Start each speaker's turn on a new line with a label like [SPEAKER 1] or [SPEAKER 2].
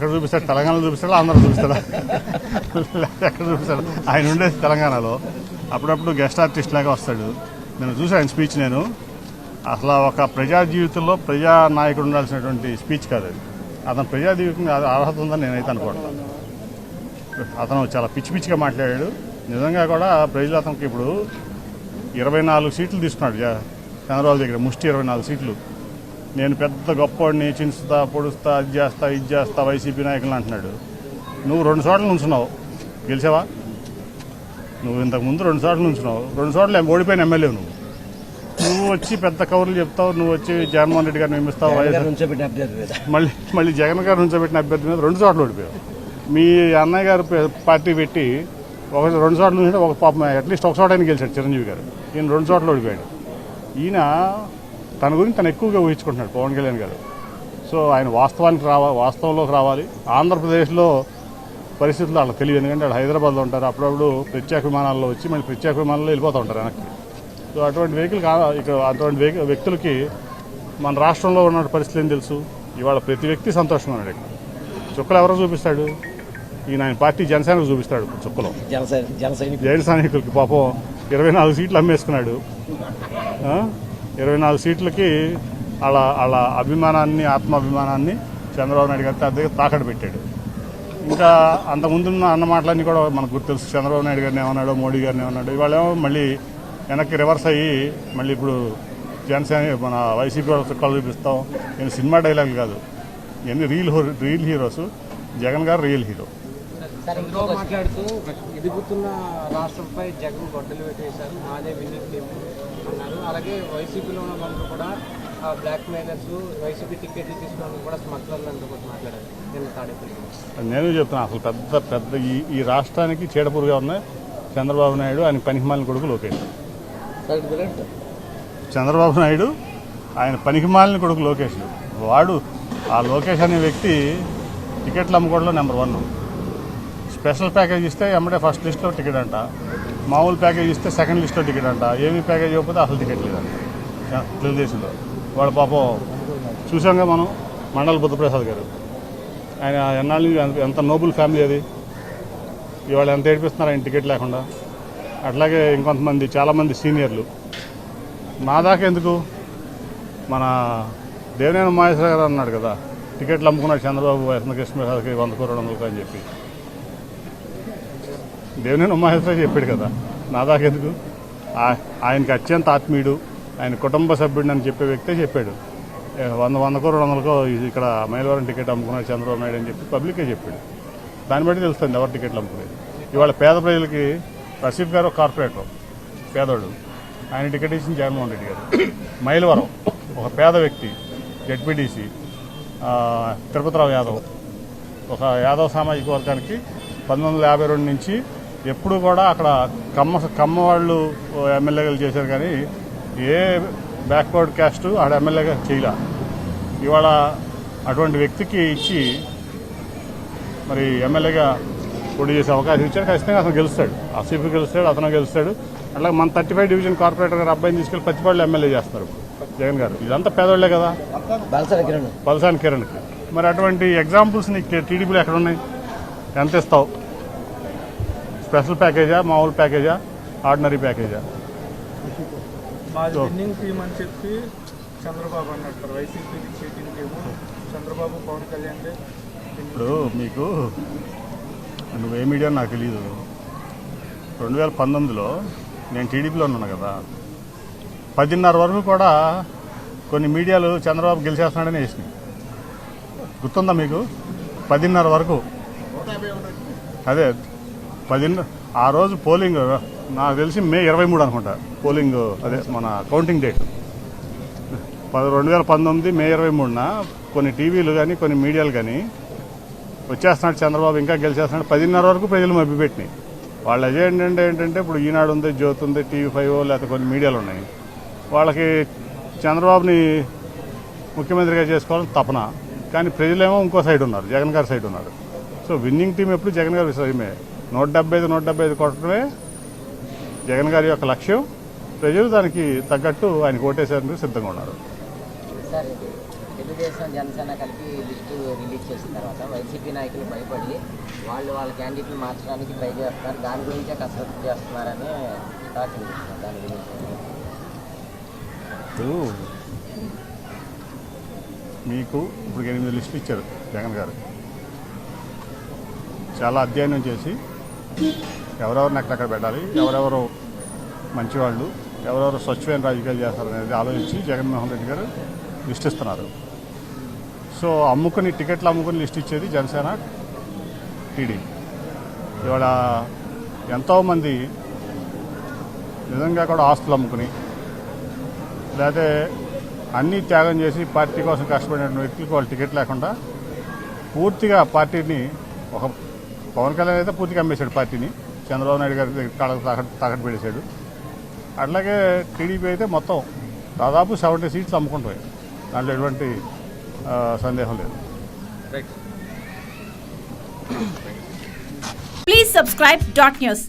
[SPEAKER 1] ఎక్కడ చూపిస్తాడు? తెలంగాణలో చూపిస్తాడా? ఆంధ్ర చూపిస్తాడా? ఎక్కడ చూపిస్తాడు? ఆయన ఉండేది తెలంగాణలో. అప్పుడప్పుడు గెస్ట్ ఆర్టిస్ట్ లాగా వస్తాడు. నేను చూసాను స్పీచ్ నేను. అసలు ఒక ప్రజా జీవితంలో ప్రజా నాయకుడు ఉండాల్సినటువంటి స్పీచ్ కాదు అది. అతను ప్రజా జీవితంగా అర్హత ఉందని నేనైతే అనుకోవట్లేదు అతను చాలా పిచ్చి పిచ్చిగా మాట్లాడాడు. నిజంగా కూడా ప్రజలు అతనికి ఇప్పుడు ఇరవై నాలుగు సీట్లు తీసుకున్నాడు. చంద్రబాబు దగ్గర ముష్టి ఇరవై నాలుగు సీట్లు. నేను పెద్ద గొప్పవాడిని చించుతా పొడుస్తా అది చేస్తా ఇది చేస్తా వైసీపీ నాయకులు అంటున్నాడు. నువ్వు రెండు చోట్ల నుంచున్నావు. గెలిచావా? నువ్వు ఇంతకు ముందు రెండు చోట్ల నుంచున్నావు. రెండు చోట్ల ఓడిపోయిన ఎమ్మెల్యే నువ్వు. నువ్వు వచ్చి పెద్ద కవర్లు చెప్తావు నువ్వు వచ్చి జగన్మోహన్ రెడ్డి గారిని నియమిస్తావు మళ్ళీ మళ్ళీ జగన్ గారు నుంచోబెట్టిన అభ్యర్థి మీద రెండు చోట్ల ఓడిపోయావు. మీ అన్నయ్య గారు పార్టీ పెట్టి ఒక రెండు చోట్ల నుంచి ఒక పాపం అట్లీస్ట్ ఒక చోట గెలిచాడు చిరంజీవి గారు. ఈయన రెండు చోట్ల ఓడిపోయాడు. ఈయన తన గురించి తను ఎక్కువగా ఊహించుకుంటున్నాడు పవన్ కళ్యాణ్ గారు. సో ఆయన వాస్తవానికి రావాలి వాస్తవంలోకి రావాలి. ఆంధ్రప్రదేశ్లో పరిస్థితులు వాళ్ళకి తెలియదు. ఎందుకంటే వాళ్ళు హైదరాబాద్లో ఉంటారు. అప్పుడప్పుడు ప్రత్యేక విమానాల్లో వచ్చి మళ్ళీ ప్రత్యేక విమానాల్లో వెళ్ళిపోతూ ఉంటారు వెనక్కి. సో అటువంటి వెహికల్ కా ఇక్కడ అటువంటి వెహికల్ వ్యక్తులకి మన రాష్ట్రంలో ఉన్న పరిస్థితులు ఏం తెలుసు? ఇవాళ ప్రతి వ్యక్తి సంతోషంగా ఉన్నాడు ఇక్కడ. చుక్కలు ఎవరో చూపిస్తాడు? ఈయన ఆయన పార్టీ జనసేనకు చూపిస్తాడు చుక్కలో.
[SPEAKER 2] జన
[SPEAKER 1] సైనికులకి పాపం ఇరవై నాలుగు సీట్లు అమ్మేసుకున్నాడు? ఇరవై నాలుగు సీట్లకి వాళ్ళ వాళ్ళ అభిమానాన్ని ఆత్మాభిమానాన్ని చంద్రబాబు నాయుడు గారి దగ్గర తాకట్టు పెట్టాడు. ఇంకా అంతకుముందున్న అన్న మాటలన్నీ కూడా మనకు గుర్తు తెలుసు. చంద్రబాబు నాయుడు గారిని ఏమన్నాడు మోడీ గారిని ఏమన్నాడు ఇవాళ ఏమో మళ్ళీ వెనక్కి రివర్స్ అయ్యి మళ్ళీ ఇప్పుడు జనసేన మన వైసీపీ వాళ్ళ చుక్కలు చూపిస్తాం. నేను సినిమా డైలాగ్ కాదు. ఇవన్నీ reel reel real heroes Jagan garu real hero
[SPEAKER 3] Chandrababu మాట్లాడుతూ ఎదుగుతున్న రాష్ట్రంపై జగన్ గొడ్డలు పెట్టేశారు. మాదే విన్నింగ్ టీం అన్నారు. అలాగే వైసీపీలో ఉన్న వాళ్ళు కూడా బ్లాక్ మెయిలర్స్ వైసీపీ టికెట్లు తీసుకోవడం కూడా స్మగ్లర్లు అంటూ కూడా మాట్లాడారు. నిన్న తాడేపల్లి
[SPEAKER 1] నేను చెప్తున్నా అసలు పెద్ద పెద్ద ఈ ఈ రాష్ట్రానికి చీడపురుగా ఉన్నాయి చంద్రబాబు నాయుడు ఆయన పనికిమాలిన కొడుకు లోకేష్. చంద్రబాబు నాయుడు ఆయన పనికిమాలిన కొడుకు లోకేష్. వాడు ఆ లోకేష్ అనే వ్యక్తి టికెట్లు అమ్ముకోవడంలో నెంబర్ వన్. స్పెషల్ ప్యాకేజ్ ఇస్తే ఎమ్మడే ఫస్ట్ లిస్ట్లో టికెట్ అంట. మామూలు ప్యాకేజ్ ఇస్తే సెకండ్ లిస్ట్లో టికెట్ అంట. ఏమీ ప్యాకేజ్ ఇవ్వకపోతే అసలు టికెట్ లేదంట. తెలుగుదేశంలో. వాడు పాపం చూసాంగా మనం మండల బుద్ధప్రసాద్ గారు. ఆయన ఎన్నాళ్ళు ఎంత- నోబుల్ ఫ్యామిలీ అది? ఇవాళ ఎంత ఏడిపిస్తున్నారు ఆయన టికెట్ లేకుండా? అట్లాగే ఇంకొంతమంది చాలామంది సీనియర్లు. నా దాకా ఎందుకు? మన దేవినేని మహేశ్వర గారు అన్నాడు కదా టికెట్లు అమ్ముకున్నాడు చంద్రబాబు వసంత కృష్ణకి వంద కోరు రెండు అని చెప్పి. దేవినేని మహేశ్వర చెప్పాడు కదా. నా దాకా ఆయనకి అత్యంత ఆత్మీయుడు ఆయన కుటుంబ సభ్యుడు అని చెప్పే వ్యక్తే చెప్పాడు. వంద వందకో రెండు వందలకో ఇక్కడ మైలవరం టికెట్ అమ్ముకున్నాడు చంద్రబాబు నాయుడు అని చెప్పి పబ్లికే చెప్పాడు. దాన్ని బట్టి తెలుస్తుంది ఎవరు టికెట్లు అమ్ముకునేది. ఇవాళ పేద ప్రజలకి రసీఫ్ గారు ఒక కార్పొరేటర్ పేదోడు. ఆయన టికెట్ ఇచ్చింది జగన్మోహన్ రెడ్డి గారు. మైలవరం ఒక పేద వ్యక్తి జడ్పీటీసీ తిరుపతిరావు యాదవ్. ఒక యాదవ్ సామాజిక వర్గానికి పంతొమ్మిది వందల యాభై రెండు నుంచి ఎప్పుడు కూడా అక్కడ కమ్మ కమ్మ వాళ్ళు ఎమ్మెల్యేలు చేశారు కానీ ఏ బ్యాక్వర్డ్ క్యాస్ట్ ఆడ ఎమ్మెల్యేగా చేయలే. ఇవాళ అటువంటి వ్యక్తికి ఇచ్చి మరి ఎమ్మెల్యేగా పోటీ చేసే అవకాశం ఇచ్చాడు ఖచ్చితంగా అతను గెలుస్తాడు. ఆసిఫ్ గెలుస్తాడు అతను గెలుస్తాడు. అట్లా మన థర్టీ ఫైవ్ డివిజన్ కార్పొరేటర్ గారు అబ్బాయిని తీసుకెళ్ళి పచ్చిపాళ్ళు ఎమ్మెల్యే చేస్తారు. జగన్ గారు. ఇదంతా పేదోళ్ళే కదా? పల్సాని కిరణ్కి. మరి అటువంటి ఎగ్జాంపుల్స్ నీకు టీడీపీలో ఎక్కడ ఉన్నాయి? ఎంత ఇస్తావు? స్పెషల్ ప్యాకేజా మామూలు ప్యాకేజా ఆర్డినరీ ప్యాకేజా?
[SPEAKER 4] విన్నింగ్ అని చెప్పి చంద్రబాబు అన్నట్టు వైసీపీకి చీటింగ్ టీము చంద్రబాబు పవన్ కళ్యాణ్
[SPEAKER 1] ఇప్పుడు మీకు నువ్వు ఏ మీడియా నాకు తెలియదు రెండు వేల పంతొమ్మిదిలో నేను టీడీపీలో ఉన్నాను కదా. పదిన్నర వరకు కూడా కొన్ని మీడియాలు చంద్రబాబు గెలిచేస్తున్నాడని వేసినాయి. గుర్తుందా మీకు? పదిన్నర వరకు. అదే పది ఆ రోజు పోలింగ్ నాకు తెలిసి మే ఇరవై మూడు అనుకుంటా. పోలింగ్ అదే మన కౌంటింగ్ డేట్ పది రెండు వేల పంతొమ్మిది మే ఇరవై మూడున కొన్ని టీవీలు కానీ కొన్ని మీడియాలు కానీ వచ్చేస్తున్నాడు చంద్రబాబు ఇంకా గెలిచేస్తున్నాడు. పదిన్నర వరకు ప్రజలు మభ్యపెట్టినాయి వాళ్ళ ఎజెండా ఏంటంటే ఏంటంటే ఇప్పుడు ఈనాడు ఉంది జ్యోతి ఉంది టీవీ ఫైవ్ లేకపోతే కొన్ని మీడియాలు ఉన్నాయి. వాళ్ళకి చంద్రబాబుని ముఖ్యమంత్రిగా చేసుకోవాలని తపన. కానీ ప్రజలేమో ఇంకో సైడ్ ఉన్నారు జగన్ గారి సైడ్ ఉన్నారు. సో విన్నింగ్ టీం ఎప్పుడు జగన్ గారి విషయమే నూట డెబ్బై ఐదు నూట డెబ్బై ఐదు కొట్టడమే జగన్ గారి యొక్క లక్ష్యం. ప్రజలు దానికి తగ్గట్టు ఆయన ఓటేసేందుకు సిద్ధంగా ఉన్నారు.
[SPEAKER 5] తెలుగుదేశం జనసేన కలిపి లిస్టు రిలీజ్ చేసిన తర్వాత వైసీపీ నాయకులు భయపడి వాళ్ళు మార్చడానికి ట్రై చేస్తున్నారు. దాని గురించే కసరత్తు చేస్తున్నారని టాక్ వినిపిస్తుంది దాని గురించి
[SPEAKER 1] ఇప్పుడు మీకు ఇప్పుడు ఎనిమిది లిస్టులు ఇచ్చారు జగన్ గారు. చాలా అధ్యయనం చేసి ఎవరెవరిని ఎక్కడెక్కడ పెట్టాలి ఎవరెవరు మంచివాళ్ళు ఎవరెవరు స్వచ్ఛమైన రాజకీయాలు చేస్తారనేది ఆలోచించి జగన్మోహన్ రెడ్డి గారు లిస్ట్ ఇస్తున్నారు సో అమ్ముకుని టికెట్లు అమ్ముకుని లిస్ట్ ఇచ్చేది జనసేన టీడీపీ ఇవాళ ఎంతోమంది నిజంగా కూడా ఆస్తులు అమ్ముకుని లేకపోతే అన్నీ త్యాగం చేసి పార్టీ కోసం కష్టపడిన వ్యక్తులకు వాళ్ళు టికెట్ లేకుండా పూర్తిగా పార్టీని ఒక పవన్ కళ్యాణ్ అయితే పూర్తిగా అమ్మేశాడు పార్టీని. చంద్రబాబు నాయుడు గారి కాళ్ళకు తాకట్టు తాకట్టు పెట్టేశాడు. అట్లాగే టీడీపీ అయితే మొత్తం దాదాపు సెవెంటీ సీట్లు అమ్ముకుంటాయి. దాంట్లో ఎటువంటి సందేహం లేదు.
[SPEAKER 6] Please subscribe dot news